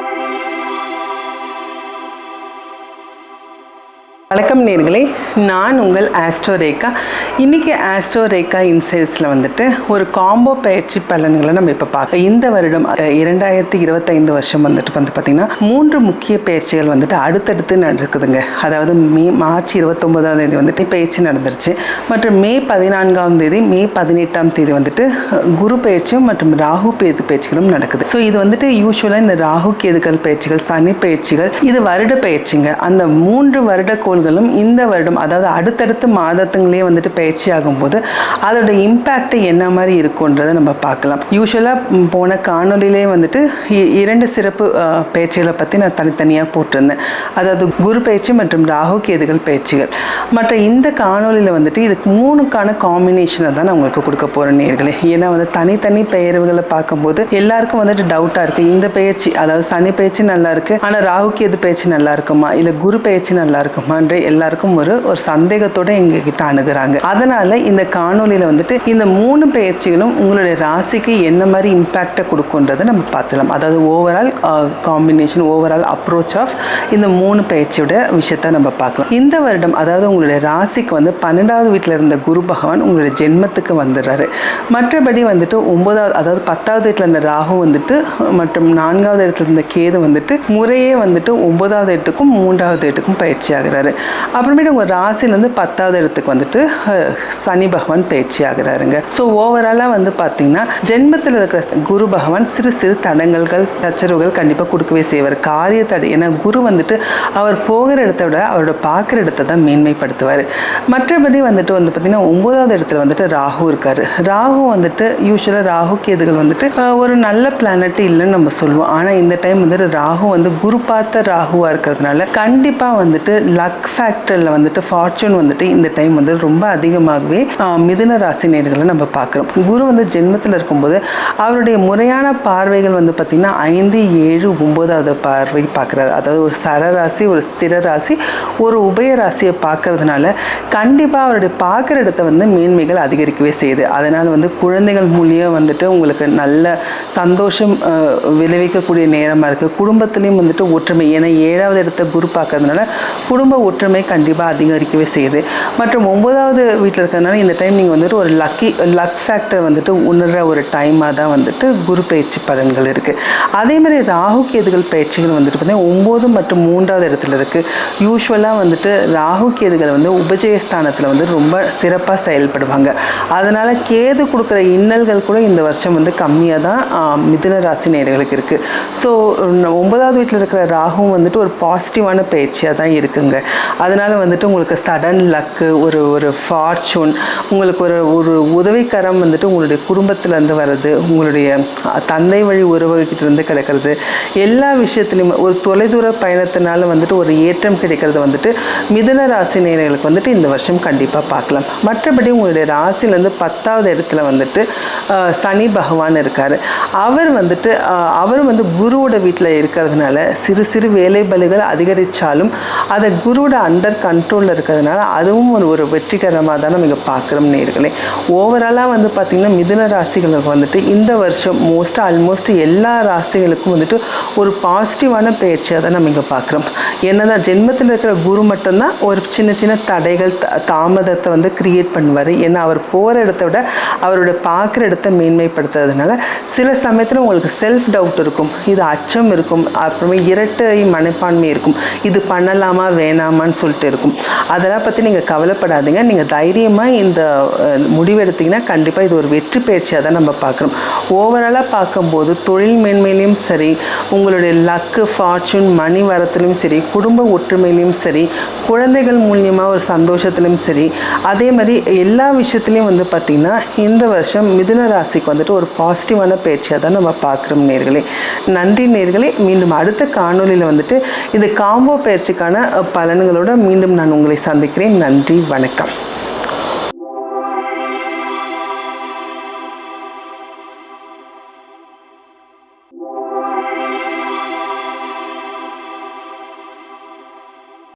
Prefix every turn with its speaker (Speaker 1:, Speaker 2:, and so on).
Speaker 1: Thank you. வணக்கம் நேர்களே. நான் உங்கள் ஆஸ்ட்ரோரேக்கா இன்றைக்கி ஆஸ்ட்ரோரேக்கா இன்சைட்ஸில் வந்துட்டு ஒரு காம்போ பயிற்சி பலன்களை நம்ம இப்போ பார்க்க இந்த வருடம் இரண்டாயிரத்தி இருபத்தைந்து வருஷம் வந்துட்டு வந்து பார்த்திங்கன்னா மூன்று முக்கிய பயிற்சிகள் வந்துட்டு அடுத்தடுத்து நடக்குதுங்க. அதாவது மே மார்ச் இருபத்தொம்போதாம் தேதி வந்துட்டு பயிற்சி நடந்துருச்சு. மற்றும் மே பதினான்காம் தேதி மே பதினெட்டாம் தேதி வந்துட்டு குரு பயிற்சியும் மற்றும் ராகு பேது பயிற்சிகளும் நடக்குது. ஸோ இது வந்துட்டு யூஸ்வலாக இந்த ராகு கேதுகள் பயிற்சிகள் சனி பயிற்சிகள் இது வருட பயிற்சிங்க. அந்த மூன்று வருட கோள்களும் இந்த வருடம் அதாவது அடுத்தடுத்த மாதத்துங்களே வந்துட்டு பயிற்சி ஆகும்போது அதோட இம்பேக்ட் என்ன மாதிரி இருக்குன்றதை நம்ம பார்க்கலாம். யூஸ்வலாக போன காணொலியிலே வந்துட்டு இ- இரண்டு சிறப்பு பயிற்சிகளை பற்றி நான் தனித்தனியாக போட்டிருந்தேன். அதாவது குரு பயிற்சி மற்றும் ராகு கேதுகள் பயிற்சிகள். மற்ற இந்த காணொலியில் வந்துட்டு இதுக்கு மூணுக்கான காம்பினேஷனை தான் நான் உங்களுக்கு கொடுக்க போகிறேன் நேர்களே. ஏன்னா வந்து தனித்தனி பெயர்வுகளை பார்க்கும்போது எல்லாருக்கும் வந்துட்டு டவுட்டாக இருக்குது இந்த பயிற்சி அதாவது சனி பயிற்சி நல்லா இருக்குது ஆனால் ராகு கேது பயிற்சி நல்லா இருக்குமா? இல்லை குரு பயிற்சி நல்லா என்று எல்லாருக்கும் ஒரு ஒரு சந்தேகத்தோட எங்ககிட்ட அணுகிறாங்க. அதனால இந்த காணொலியில் வந்துட்டு இந்த மூணு பயிற்சிகளும் உங்களுடைய ராசிக்கு என்ன மாதிரி இம்பேக்டை கொடுக்குன்றதை நம்ம பார்த்துலாம். அதாவது overall combination overall approach of இந்த மூணு பயிற்சியோட விஷயத்த நம்ம பார்க்கலாம். இந்த வருடம் அதாவது உங்களுடைய ராசிக்கு வந்து பன்னெண்டாவது வீட்டில் இருந்த குரு பகவான் உங்களுடைய ஜென்மத்துக்கு வந்துடுறாரு. மற்றபடி வந்துட்டு ஒன்பதாவது அதாவது பத்தாவது வீட்டில் இருந்த ராகு வந்துட்டு மற்றும் நான்காவது இடத்துல இருந்த கேது வந்துட்டு முறையே வந்துட்டு ஒன்பதாவது இடத்துக்கும் மூன்றாவது இடத்துக்கும் பயிற்சி ஆகிறாரு. அப்புறமேட்டு உங்கள் ராசிலேருந்து பத்தாவது இடத்துக்கு வந்துட்டு சனி பகவான் பயிற்சி ஆகிறாருங்க. ஸோ ஓவராலாக வந்து பார்த்தீங்கன்னா ஜென்மத்தில் இருக்கிற குரு பகவான் சிறு சிறு தடங்கல்கள் சச்சரவுகள் கண்டிப்பாக கொடுக்கவே செய்வார். காரிய தடை ஏன்னா குரு வந்துட்டு அவர் போகிற இடத்த விட அவரோட பார்க்குற இடத்த தான் மேன்மைப்படுத்துவார். மற்றபடி வந்துட்டு வந்து பார்த்திங்கன்னா ஒம்போதாவது இடத்துல வந்துட்டு ராகு இருக்கார். ராகு வந்துட்டு யூஸ்வலாக ராகு கேதுகள் வந்துட்டு ஒரு நல்ல பிளானட் இல்லைன்னு நம்ம சொல்லுவோம். ஆனால் இந்த டைம் வந்துட்டு ராகு வந்து குரு பார்த்த ராகுவாக இருக்கிறதுனால கண்டிப்பாக வந்துட்டு லக் ஃபேக்டரில் வந்துட்டு ஃபார்ச்சூன் வந்துட்டு இந்த டைம் வந்து ரொம்ப அதிகமாகவே மிதுன ராசி நேர்களை நம்ம பார்க்குறோம். குரு வந்து ஜென்மத்தில் இருக்கும்போது அவருடைய முறையான பார்வைகள் வந்து பார்த்திங்கன்னா ஐந்து ஏழு ஒம்போதாவது பார்வை பார்க்குறாரு. அதாவது ஒரு சரராசி ஒரு ஸ்திர ராசி ஒரு உபய ராசியை பார்க்கறதுனால கண்டிப்பாக அவருடைய பார்க்குற இடத்த வந்து மேன்மைகள் அதிகரிக்கவே செய்யுது. அதனால் வந்து குழந்தைகள் மூலியம் வந்துட்டு உங்களுக்கு நல்ல சந்தோஷம் விளைவிக்கக்கூடிய நேரமாக இருக்குது குடும்பத்துலேயும் வந்துட்டு ஒற்றுமை. ஏன்னா ஏழாவது இடத்த குரு பார்க்கறதுனால குடும்ப ஒற்றுமை கண்டிப்பாக அதிகரிக்கவே செய்யுது. மற்றும் ஒன்பதாவது வீட்டில் இருக்கிறதுனால இந்த டைம் நீங்கள் வந்துட்டு ஒரு லக்கி லக் ஃபேக்டர் வந்துட்டு உணர்கிற ஒரு டைமாக தான் வந்துட்டு குரு பயிற்சி பலன்கள் இருக்குது அதே மாதிரி ராகு கேதுகள் பயிற்சிகள் வந்துட்டு பார்த்தீங்கன்னா ஒம்பது மற்றும் மூன்றாவது இடத்துல இருக்குது யூஸ்வலாக வந்துட்டு ராகு கேதுகள் வந்து உபஜயஸ்தானத்தில் வந்து ரொம்ப சிறப்பாக செயல்படுவாங்க. அதனால் கேது கொடுக்குற இன்னல்கள் கூட இந்த வருஷம் வந்து கம்மியாக தான் மிதுன ராசி நேர்களுக்கு இருக்குது ஸோ ஒன்பதாவது வீட்டில் இருக்கிற ராகுவும் வந்துட்டு ஒரு பாசிட்டிவான பயிற்சியாக தான் இருக்குங்க. அதனால் வந்துட்டு உங்களுக்கு சடன் லக்கு ஒரு ஒரு ஃபார்ச்சூன் உங்களுக்கு ஒரு ஒரு உதவிக்கரம் வந்துட்டு உங்களுடைய குடும்பத்திலேருந்து வர்றது உங்களுடைய தந்தை வழி உறவுகிட்டேருந்து கிடைக்கிறது எல்லா விஷயத்துலையுமே ஒரு தொலைதூர பயணத்தினால வந்துட்டு ஒரு ஏற்றம் கிடைக்கிறது வந்துட்டு மிதன ராசி நேர்களுக்கு வந்துட்டு இந்த வருஷம் கண்டிப்பாக பார்க்கலாம். மற்றபடி உங்களுடைய ராசிலேருந்து பத்தாவது இடத்துல வந்துட்டு சனி பகவான் இருக்கார். அவர் வந்துட்டு அவர் வந்து குருவோட வீட்டில் இருக்கிறதுனால சிறு சிறு வேலை பலுகள் அதிகரித்தாலும் அதை குருவோட அண்டர் கண்ட்ரோலில் இருக்கிறதுனால அதுவும் ஒரு ஒரு வெற்றிகரமாக தான் நம்ம இங்கே பார்க்குறோம் நேர்களே. ஓவராலாக வந்து பார்த்திங்கன்னா மிதுன ராசிகளுக்கு வந்துட்டு இந்த வருஷம் மோஸ்ட் ஆல்மோஸ்ட் எல்லா ராசிகளுக்கும் வந்துட்டு ஒரு பாசிட்டிவான பயிற்சியாக தான் நம்ம இங்கே பார்க்குறோம். என்னதான் ஜென்மத்தில் இருக்கிற குரு மட்டும்தான் ஒரு சின்ன சின்ன தடைகள் தாமதத்தை வந்து கிரியேட் பண்ணுவார். ஏன்னா அவர் போகிற இடத்த விட அவரோட பார்க்குற இடத்த மேன்மைப்படுத்துறதுனால சில சமயத்தில் உங்களுக்கு செல்ஃப் டவுட் இருக்கும். இது அச்சம் இருக்கும். அப்புறமே இரட்டை மனப்பான்மை இருக்கும். இது பண்ணலாமா வேணாமா வேணாமான்னு சொல்லிட்டு இருக்கும். அதெல்லாம் பற்றி நீங்கள் கவலைப்படாதீங்க. நீங்கள் தைரியமாக இந்த முடிவு முடிவெடுத்தீங்கன்னா கண்டிப்பாக இது ஒரு வெற்றி பயிற்சியாக தான் நம்ம பார்க்குறோம் ஓவராலாக பார்க்கும்போது தொழில் மேன்மையிலையும் சரி உங்களுடைய லக்கு ஃபார்ச்சூன் மணி வரத்துலையும் சரி குடும்ப ஒற்றுமையிலையும் சரி குழந்தைகள் மூலியமாக ஒரு சந்தோஷத்துலையும் சரி அதே மாதிரி எல்லா விஷயத்துலையும் வந்து பார்த்திங்கன்னா இந்த வருஷம் மிதுன ராசிக்கு வந்துட்டு ஒரு பாசிட்டிவான பயிற்சியாக தான் நம்ம பார்க்குறோம் நேர்களே. நன்றி நேர்களே. மீண்டும் அடுத்த காணொளியில் வந்துட்டு இது காம்போ பயிற்சிக்கான பலன்கள் பலன்களோட மீண்டும் நான் உங்களை சந்திக்கிறேன். நன்றி வணக்கம்.